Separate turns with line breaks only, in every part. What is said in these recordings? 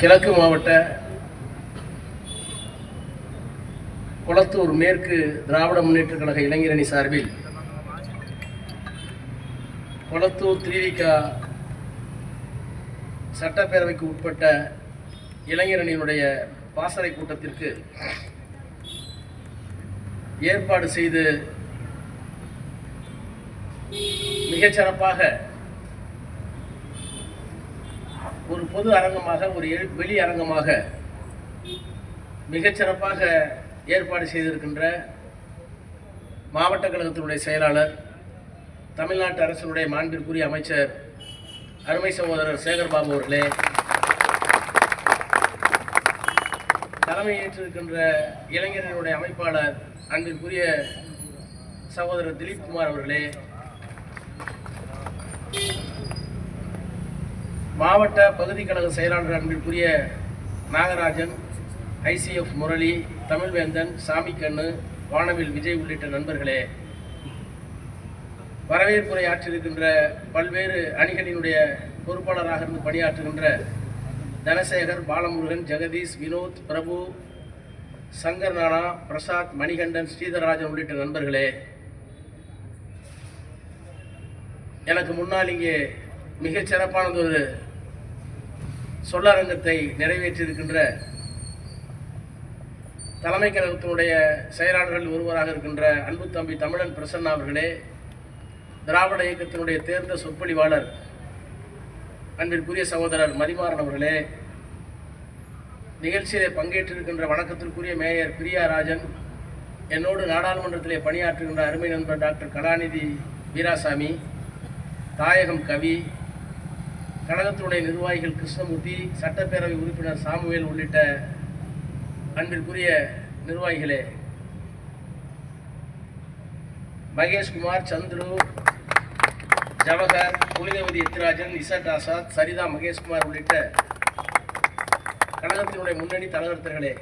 கிழக்கு மாவட்ட குளத்தூர் மேற்கு திராவிட முன்னேற்ற கழக இளைஞரணி சார்பில் குளத்தூர் திருவிகா சட்டப்பேரவைக்கு உட்பட்ட இளைஞரணியினுடைய பாசறை கூட்டத்திற்கு ஏற்பாடு செய்து மிகச்சிறப்பாக ஒரு பொது அரங்கமாக ஒரு எழு- வெளி அரங்கமாக மிகச்சிறப்பாக ஏற்பாடு செய்திருக்கின்ற மாவட்ட கழகத்தினுடைய செயலாளர் தமிழ்நாட்டு அரசினுடைய மாண்பிற்குரிய அமைச்சர் அருமை சகோதரர் சேகர்பாபு அவர்களே. தலைமை ஏற்றிருக்கின்ற இளைஞர்களுடைய அமைப்பாளர் அன்பிற்குரிய சகோதரர் திலீப் குமார் அவர்களே. மாவட்ட பகுதி கழக செயலாளர் அன்பிற்குரிய நாகராஜன் ஐசிஎஃப் முரளி தமிழ்வேந்தன் சாமிக்கண்ணு வானவில் விஜய் உள்ளிட்ட நண்பர்களே வரவேற்புரை ஆற்றிருக்கின்ற பல்வேறு அணிகளினுடைய பொறுப்பாளராக இருந்து பணியாற்றுகின்ற தனசேகர் பாலமுருகன் ஜெகதீஷ் வினோத் பிரபு சங்கர் நானா பிரசாத் மணிகண்டன் ஸ்ரீதரராஜன் உள்ளிட்ட நண்பர்களே எனக்கு முன்னால் இங்கே மிகச் ஒரு சொல்லரங்கத்தை நிறைவேற்றியிருக்கின்ற தலைமை கழகத்தினுடைய செயலாளர்கள் ஒருவராக இருக்கின்ற அன்பு தம்பி தமிழன் பிரசன்னா அவர்களே திராவிட இயக்கத்தினுடைய தேர்ந்த சொற்பொழிவாளர் அன்பிற்குரிய சகோதரர் மதிமாறன் அவர்களே நிகழ்ச்சியிலே பங்கேற்றிருக்கின்ற வணக்கத்திற்குரிய மேயர் பிரியா ராஜன் என்னோடு நாடாளுமன்றத்திலே பணியாற்றுகின்ற அருமை நண்பர் டாக்டர் கலாநிதி வீராசாமி தாயகம் கவி கழகத்தினுடைய நிர்வாகிகள் கிருஷ்ணமூர்த்தி சட்டப்பேரவை உறுப்பினர் சாமுவேல் உள்ளிட்ட அன்பிற்குரிய நிர்வாகிகளே. மகேஷ்குமார் சந்துரு ஜவஹர் புனிதவதி எத்திராஜன் இசட் ஆசாத் சரிதா மகேஷ்குமார் உள்ளிட்ட கழகத்தினுடைய முன்னணி தலைவர்த்தர்களே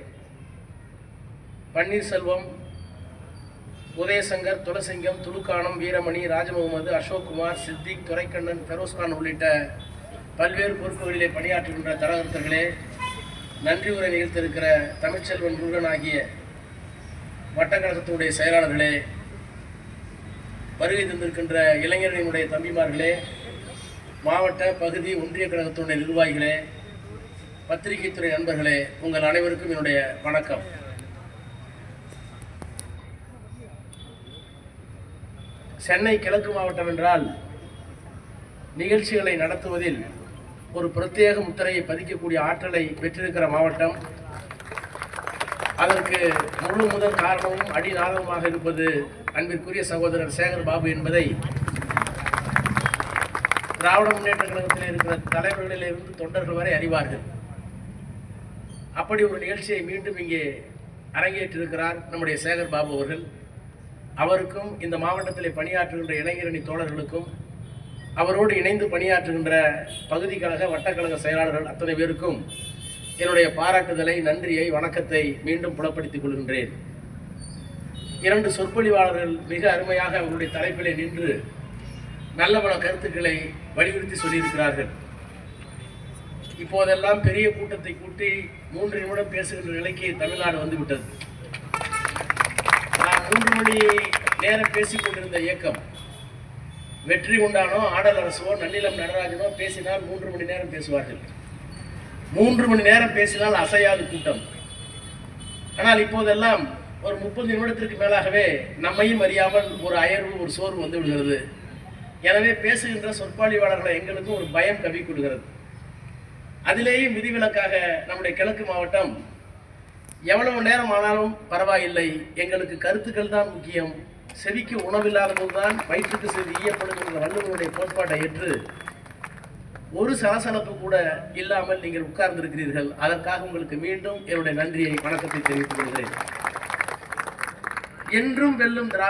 பன்னீர்செல்வம் உதயசங்கர் துளசிங்கம் துலுக்கானம் வீரமணி ராஜமுகமது அசோக்குமார் சித்திக் துரைக்கண்ணன் பெரோஸ்கான் உள்ளிட்ட பல்வேறு பொறுப்புகளிலே பணியாற்றுகின்ற தலைவர்களே நன்றி உரை நிகழ்த்திருக்கிற தமிழ்ச்செல்வன் முருகன் ஆகிய வட்டக்கழகத்தினுடைய செயலாளர்களே வருகை தந்திருக்கின்ற இளைஞர்களினுடைய தம்பிமார்களே மாவட்ட பகுதி ஒன்றிய கழகத்தினுடைய நிர்வாகிகளே பத்திரிகைத்துறை நண்பர்களே உங்கள் அனைவருக்கும் என்னுடைய வணக்கம். சென்னை கிழக்கு மாவட்டம் என்றால் நிகழ்ச்சிகளை நடத்துவதில் ஒரு பிரத்யேக முத்திரையை பதிக்கக்கூடிய ஆற்றலை பெற்றிருக்கிற மாவட்டம். அதற்கு முழு முதல் காரணமும் அடிநாதமாக இருப்பது அன்பிற்குரிய சகோதரர் சேகர் பாபு என்பதை திராவிட முன்னேற்ற கழகத்தில் இருக்கிற தலைவர்களிலிருந்து தொண்டர்கள் வரை அறிவார்கள். அப்படி ஒரு நிகழ்ச்சியை மீண்டும் இங்கே அரங்கேற்றிருக்கிறார் நம்முடைய சேகர் பாபு அவர்கள். அவருக்கும் இந்த மாவட்டத்தில் பணியாற்றுகின்ற இளைஞரணி தோழர்களுக்கும் அவரோடு இணைந்து பணியாற்றுகின்ற பகுதி கழக வட்டக்கழக செயலாளர்கள் அத்தனை பேருக்கும் என்னுடைய பாராட்டுதலை நன்றியை வணக்கத்தை மீண்டும் புலப்படுத்திக் கொள்கின்றேன். இரண்டு சொற்பொழிவாளர்கள் மிக அருமையாக அவருடைய தலைப்பிலே நின்று நல்ல பல கருத்துக்களை வலியுறுத்தி சொல்லியிருக்கிறார்கள். இப்போதெல்லாம் பெரிய கூட்டத்தை கூட்டி மூன்று நிமிடம் பேசுகின்ற நிலைக்கு தமிழ்நாடு வந்துவிட்டது. நான் மூன்று மணி நேரம் பேசிக் கொண்டிருந்த இயக்கம் வெற்றி உண்டானோ ஆடல் அரசோ நன்னிலம் நடராஜனோ பேசினால் மூன்று மணி நேரம் பேசுவார்கள். மூன்று மணி நேரம் பேசினால் அசையாது கூட்டம். ஆனால் இப்போதெல்லாம் ஒரு முப்பது நிமிடத்திற்கு மேலாகவே நம்மையும் அறியாமல் ஒரு அயர்வு ஒரு சோர்வு வந்து விடுகிறது. எனவே பேசுகின்ற சொற்பாளிவாளர்களை எங்களுக்கும் ஒரு பயம் கவி கொடுகிறது அதிலேயும் விதிவிலக்காக நம்முடைய கிழக்கு மாவட்டம் எவ்வளவு நேரம் ஆனாலும் பரவாயில்லை. எங்களுக்கு கருத்துக்கள் தான் முக்கியம். செவிக்கு உணவில்லாத போதுதான் வயிற்றுக்கு செவி ஈயப்படும் என்ற வள்ளுவருடைய கோட்பாட்டை ஏற்று ஒரு சலசலப்பு கூட இல்லாமல் நீங்கள் உட்கார்ந்திருக்கிறீர்கள். அதற்காக உங்களுக்கு மீண்டும் என்னுடைய நன்றியை வணக்கத்தை தெரிவித்துக் கொள்கிறேன். என்றும் வெல்லும் திராவிட